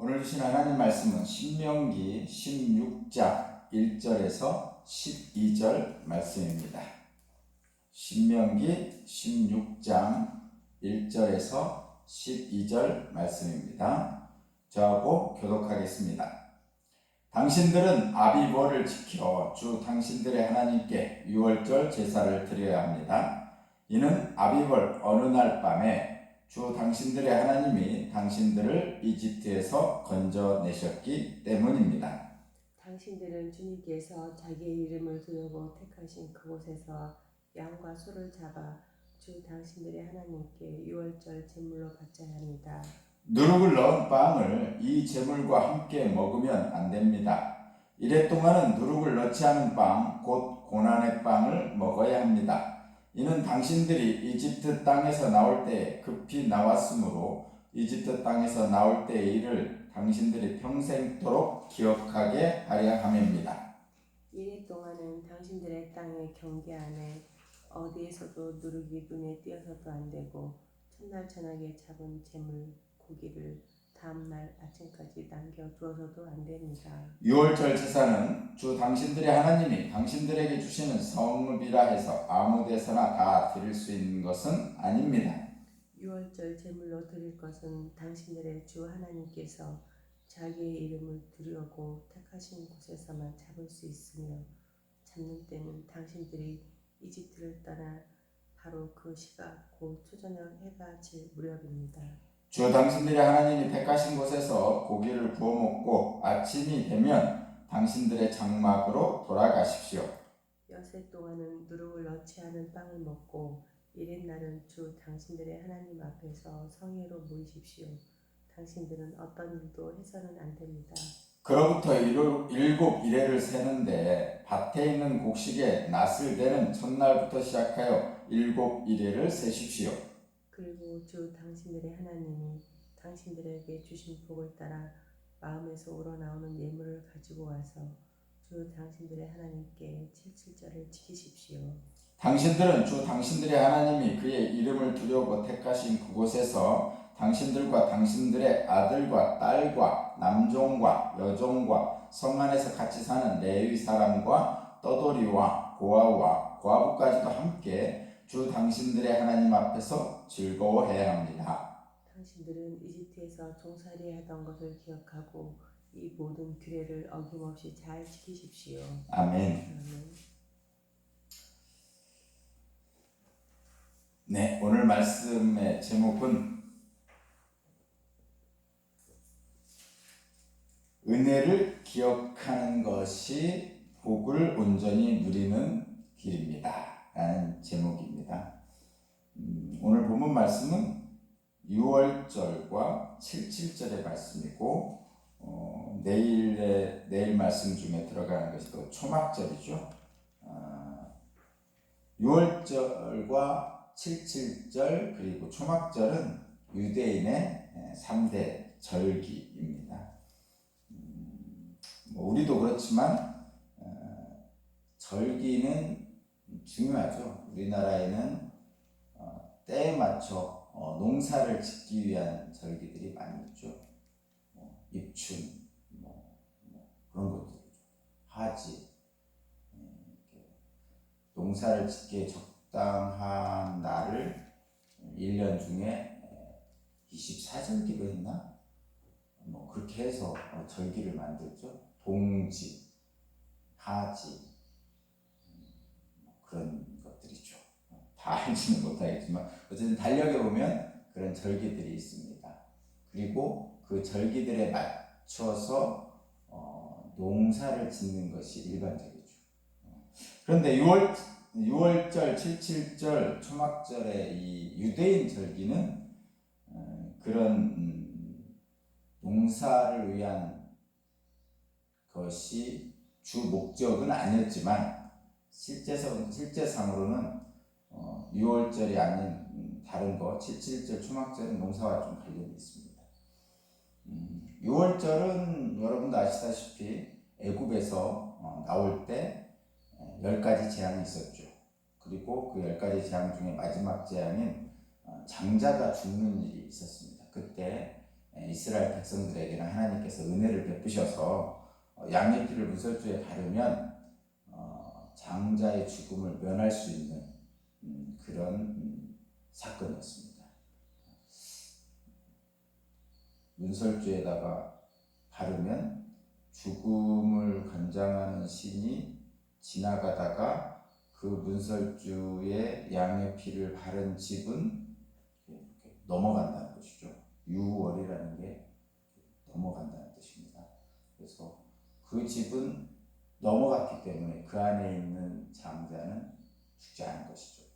오늘 주신 하나님 말씀은 신명기 16장 1절에서 12절 말씀입니다. 신명기 16장 1절에서 12절 말씀입니다. 저하고 교독하겠습니다. 당신들은 아비벌을 지켜 주 당신들의 하나님께 유월절 제사를 드려야 합니다. 이는 아비벌 어느 날 밤에 주 당신들의 하나님이 당신들을 이집트에서 건져내셨기 때문입니다. 당신들은 주님께서 자기의 이름을 두려고 택하신 그곳에서 양과 소를 잡아 주 당신들의 하나님께 유월절 제물로 바쳐야 합니다. 누룩을 넣은 빵을 이 제물과 함께 먹으면 안 됩니다. 이래 동안은 누룩을 넣지 않은 빵, 곧 고난의 빵을 먹어야 합니다. 이는 당신들이 이집트 땅에서 나올 때 급히 나왔으므로 이집트 땅에서 나올 때의 일을 당신들이 평생토록 기억하게 하려 함입니다. 이래 동안은 당신들의 땅의 경계 안에 어디에서도 누룩이 눈에 띄어서도 안 되고 첫날 저녁에 잡은 재물 고기를 다음날 아침까지 남겨 두어서도 안 됩니다. 유월절 제사는 주 당신들의 하나님이 당신들에게 주시는 성읍이라 해서 아무 데서나 다 드릴 수 있는 것은 아닙니다. 유월절 제물로 드릴 것은 당신들의 주 하나님께서 자기의 이름을 두려고 택하신 곳에서만 잡을 수 있으며 잡는 때는 당신들이 이집트를 떠나 바로 그 시각 곧 초저녁 해가 질 무렵입니다. 주 당신들의 하나님이 택하신 곳에서 고기를 구워 먹고 아침이 되면 당신들의 장막으로 돌아가십시오. 여세 동안은 누룩을 넣지 않은 빵을 먹고 이른 날은 주 당신들의 하나님 앞에서 성회로 모이십시오. 당신들은 어떤 일도 해서는 안 됩니다. 그로부터 일- 일곱 이래를 세는데 밭에 있는 곡식에 낫을 대는 첫날부터 시작하여 일곱 이래를 세십시오. 그리고 주 당신들의 하나님이 당신들에게 주신 복을 따라 마음에서 우러나오는 예물을 가지고 와서 주 당신들의 하나님께 칠칠절을 지키십시오. 당신들은 주 당신들의 하나님이 그의 이름을 두려고 택하신 그곳에서 당신들과 당신들의 아들과 딸과 남종과 여종과 성 안에서 같이 사는 레위 사람과 떠돌이와 고아와 과부까지도 함께 주 당신들의 하나님 앞에서 즐거워해야 합니다. 당신들은 이집트에서 종살이 하던 것을 기억하고 이 모든 규례를 어김없이 잘 지키십시오. 아멘. 아멘. 네, 오늘 말씀의 제목은 은혜를 기억하는 것이 복을 온전히 누리는 길입니다. 라는 제목입니다. 음, 오늘 본문 말씀은 6월절과 77절의 말씀이고 어, 내일의 내일 말씀 중에 들어가는 것이 또 초막절이죠. 아, 6월절과 77절 그리고 초막절은 유대인의 3대 절기입니다. 음, 뭐 우리도 그렇지만 어, 절기는 중요하죠. 우리나라에는 어, 때에 맞춰 어, 농사를 짓기 위한 절기들이 많이 있죠. 뭐 입춘, 뭐, 뭐 그런 것들이죠. 하지, 예, 이렇게 농사를 짓기에 적당한 날을 1년 중에 24절기로 했나? 뭐 그렇게 해서 어, 절기를 만들죠. 동지, 하지 음, 뭐 그런. 다 알지는 못하겠지만 어쨌든 달력에 보면 그런 절기들이 있습니다. 그리고 그 절기들에 맞춰서 어, 농사를 짓는 것이 일반적이죠. 어, 그런데 6월 6월절, 77절, 초막절의 이 유대인 절기는 어, 그런 음, 농사를 위한 것이 주 목적은 아니었지만 실제상 실제상으로는 어, 6월절이 아닌 음, 다른 거 77절, 초막절은 농사와 좀 관련이 있습니다. 음, 6월절은 여러분도 아시다시피 애굽에서 어, 나올 때열 가지 재앙이 있었죠. 그리고 그열 가지 재앙 중에 마지막 재앙인 어, 장자가 죽는 일이 있었습니다. 그때 에, 이스라엘 백성들에게는 하나님께서 은혜를 베푸셔서 어, 양의 피를 문설주에 바르면 어, 장자의 죽음을 면할 수 있는 음, 그런 음, 사건이었습니다. 문설주에다가 바르면 죽음을 관장하는 신이 지나가다가 그 문설주에 양의 피를 바른 집은 넘어간다는 것이죠. 유월이라는 게 넘어간다는 뜻입니다. 그래서 그 집은 넘어갔기 때문에 그 안에 있는 장자는 죽지 않은 것이죠.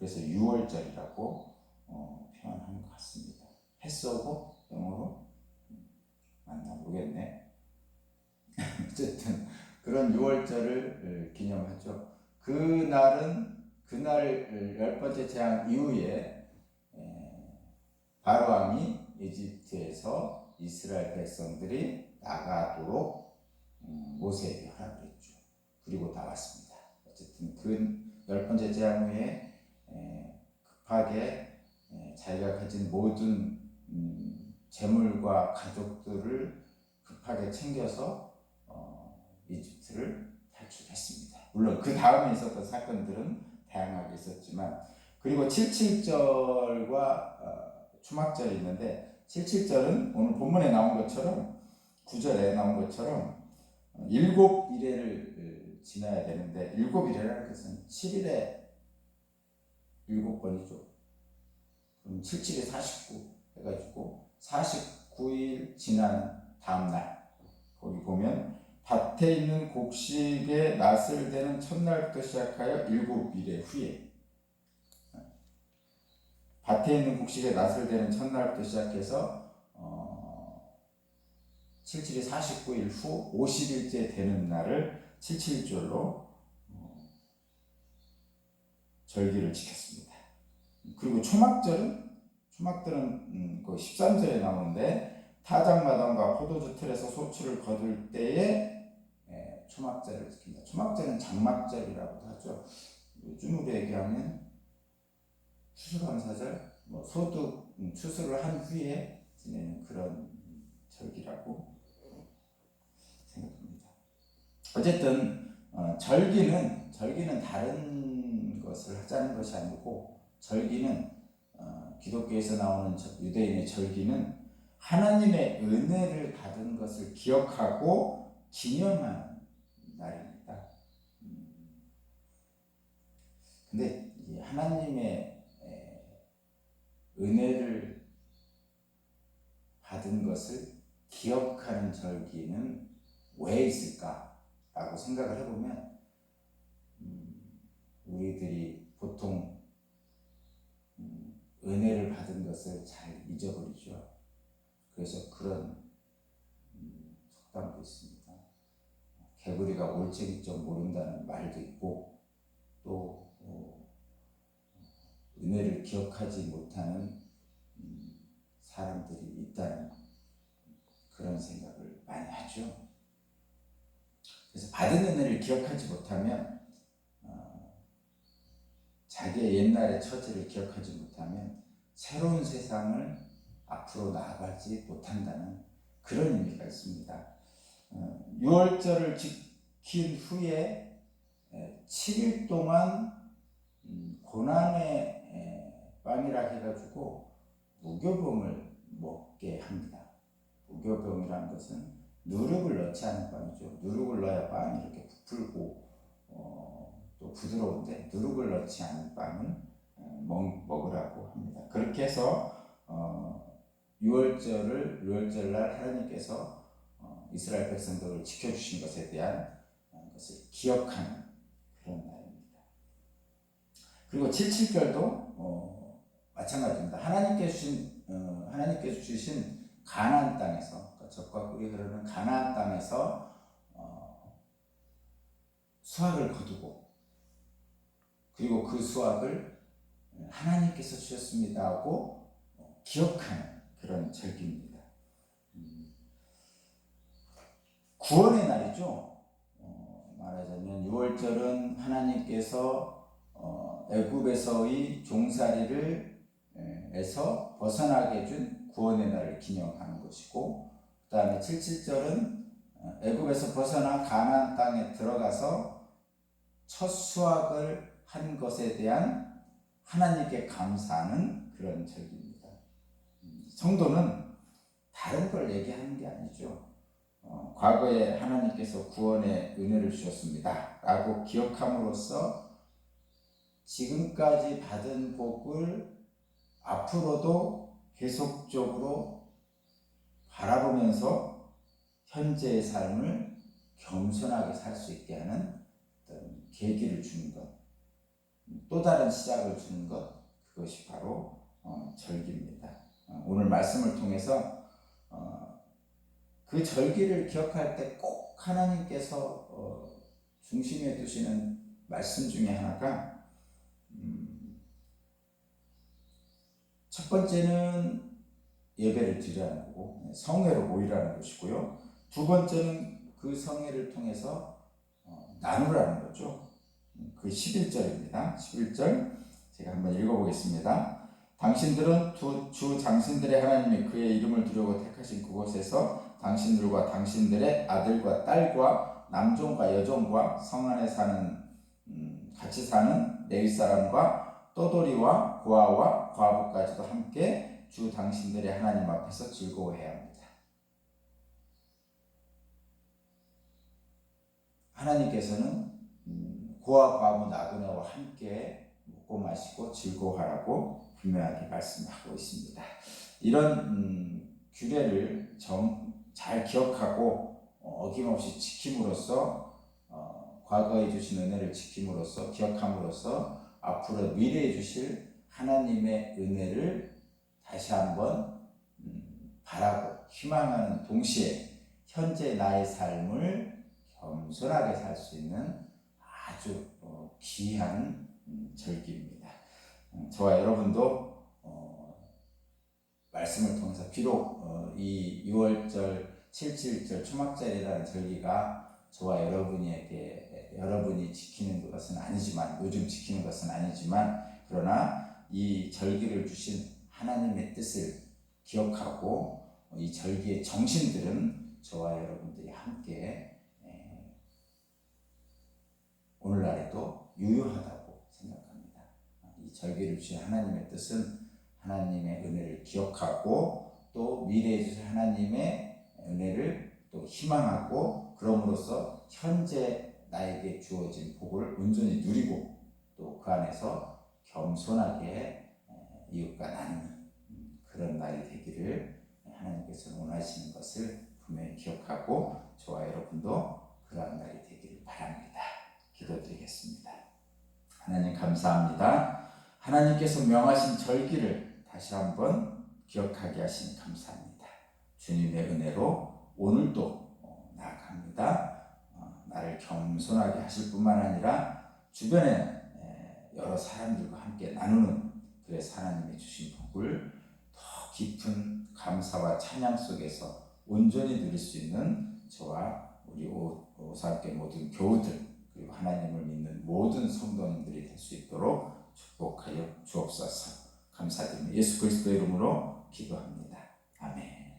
그래서 유월절이라고 어, 표현하는 것 같습니다. 패스오버 영어로 음, 맞나 모르겠네. 어쨌든 그런 유월절을 어, 기념하죠. 그 날은 그날 열 번째 재앙 이후에 에, 바로 왕이 이집트에서 이스라엘 백성들이 나가도록 음, 모세에게 허락을 했죠. 그리고 나왔습니다. 어쨌든 그 열 번째 재앙 후에 에, 급하게 에, 자기가 가진 모든 음, 재물과 가족들을 급하게 챙겨서 어, 이집트를 탈출했습니다. 물론 그 다음에 있었던 사건들은 다양하게 있었지만 그리고 77절과 어, 추막절이 있는데 77절은 오늘 본문에 나온 것처럼 9절에 나온 것처럼 어, 일곱 이래를 어, 지나야 되는데 일곱 이래라는 것은 7일에 일곱 번이죠. 그럼 77에 49 해가지고 49일 지난 다음 날 거기 보면 밭에 있는 곡식의 낫을 대는 첫날부터 시작하여 일곱 일의 후에 밭에 있는 곡식의 낫을 대는 첫날부터 시작해서 어, 77이 49일 후 50일째 되는 날을 77절로 어, 절기를 지켰습니다. 그리고 초막절은 초막절은 음, 그 13절에 나오는데 타작마당과 포도주 틀에서 소출을 거둘 때에 예, 초막절을 지킵니다. 초막절은 장막절이라고도 하죠. 요즘으로 얘기하면 추수감사절, 뭐 소득 음, 추수를 한 후에 지내는 그런 절기라고 생각합니다. 어쨌든 어, 절기는 절기는 다른 것을 하자는 것이 아니고 절기는 어, 기독교에서 나오는 저- 유대인의 절기는 하나님의 은혜를 받은 것을 기억하고 기념하는 날입니다. 음, 근데 이 하나님의 에, 은혜를 받은 것을 기억하는 절기는 왜 있을까라고 생각을 해보면 음, 우리들이 보통 음, 은혜를 받은 것을 잘 잊어버리죠. 그래서 그런 음, 속담도 있습니다. 개구리가 올챙이점 모른다는 말도 있고 또 어, 은혜를 기억하지 못하는 음, 사람들이 있다는 그런 생각을 많이 하죠. 그래서 받은 은혜를 기억하지 못하면 어, 자기의 옛날의 처지를 기억하지 못하면 새로운 세상을 앞으로 나아가지 못한다는 그런 의미가 있습니다. 어, 6월절을 지킨 후에 7일 동안 음, 고난의 에, 빵이라 해가지고 무교병을 먹게 합니다. 무교병이라는 것은 누룩을 넣지 않은 빵이죠. 누룩을 넣어야 빵이 이렇게 부풀고 어, 또 부드러운데 누룩을 넣지 않은 빵을 어, 먹, 먹으라고 합니다. 그렇게 해서 어, 6월절을 6월절 날 하나님께서 어, 이스라엘 백성들을 지켜주신 것에 대한 어, 것을 기억하는 그런 날입니다. 그리고 77절도 어, 마찬가지입니다. 하나님께 주신 어, 하나님께서 주신 가나안 땅에서 그러니까 적과 꿀이 흐르는 가나안 땅에서 어, 수확을 거두고 그리고 그 수확을 하나님께서 주셨습니다 하고 어, 기억하는 그런 절기입니다. 음, 구원의 날이죠. 어, 말하자면 6월절은 하나님께서 어, 애굽에서의 종살이를 에, 에서 벗어나게 해준 구원의 날을 기념하는 것이고 그 다음에 77절은 애굽에서 벗어나 가나안 땅에 들어가서 첫 수확을 한 것에 대한 하나님께 감사하는 그런 절기입니다. 음, 성도는 다른 걸 얘기하는 게 아니죠. 어, 과거에 하나님께서 구원의 은혜를 주셨습니다. 라고 기억함으로써 지금까지 받은 복을 앞으로도 계속적으로 바라보면서 현재의 삶을 겸손하게 살 수 있게 하는 계기를 주는 것, 또 다른 시작을 주는 것, 그것이 바로 어, 절기입니다. 어, 오늘 말씀을 통해서 어, 그 절기를 기억할 때 꼭 하나님께서 어, 중심에 두시는 말씀 중에 하나가 음, 첫 번째는 예배를 드리라는 거고 성회로 모이라는 것이고요. 두 번째는 그 성회를 통해서 어, 나누라는 거죠. 그 11절입니다. 11절 제가 한번 읽어보겠습니다. 당신들은 두, 주 당신들의 하나님이 그의 이름을 두려고 택하신 그곳에서 당신들과 당신들의 아들과 딸과 남종과 여종과 성 안에 사는 음, 같이 사는 내일 사람과 떠돌이와 고아와 과부까지도 함께 주 당신들의 하나님 앞에서 즐거워해야 합니다. 하나님께서는 음, 고아 과부 나그네와 함께 먹고 마시고 즐거워하라고 분명하게 말씀하고 있습니다. 이런 음, 규례를 정, 잘 기억하고 어, 어김없이 지킴으로써 어, 과거에 주신 은혜를 지킴으로써 기억함으로써 앞으로 미래에 주실 하나님의 은혜를 다시 한번 음, 바라고 희망하는 동시에 현재 나의 삶을 겸손하게 살 수 있는 아주 어, 귀한 음, 절기입니다. 음, 저와 여러분도 어, 말씀을 통해서 비록 어, 이 6월절, 77절 초막절이라는 절기가 저와 여러분에게 여러분이 지키는 것은 아니지만 요즘 지키는 것은 아니지만 그러나 이 절기를 주신 하나님의 뜻을 기억하고 이 절기의 정신들은 저와 여러분들이 함께 에, 오늘날에도 유효하다고 생각합니다. 이 절기를 주신 하나님의 뜻은 하나님의 은혜를 기억하고 또 미래에 주실 하나님의 은혜를 또 희망하고 그럼으로써 현재 나에게 주어진 복을 온전히 누리고 또 그 안에서 겸손하게 이웃과 나누는 음, 그런 날이 되기를 하나님께서 원하시는 것을 분명히 기억하고 저와 여러분도 그러한 날이 되기를 바랍니다. 기도드리겠습니다. 하나님 감사합니다. 하나님께서 명하신 절기를 다시 한번 기억하게 하시니 감사합니다. 주님의 은혜로 오늘도 어, 나아갑니다. 어, 나를 겸손하게 하실 뿐만 아니라 주변에 여러 사람들과 함께 나누는 그래서 하나님이 주신 복을 더 깊은 감사와 찬양 속에서 온전히 누릴 수 있는 저와 우리 오사학교 모든 교우들 그리고 하나님을 믿는 모든 성도님들이 될 수 있도록 축복하여 주옵소서 감사드립니다. 예수 그리스도의 이름으로 기도합니다. 아멘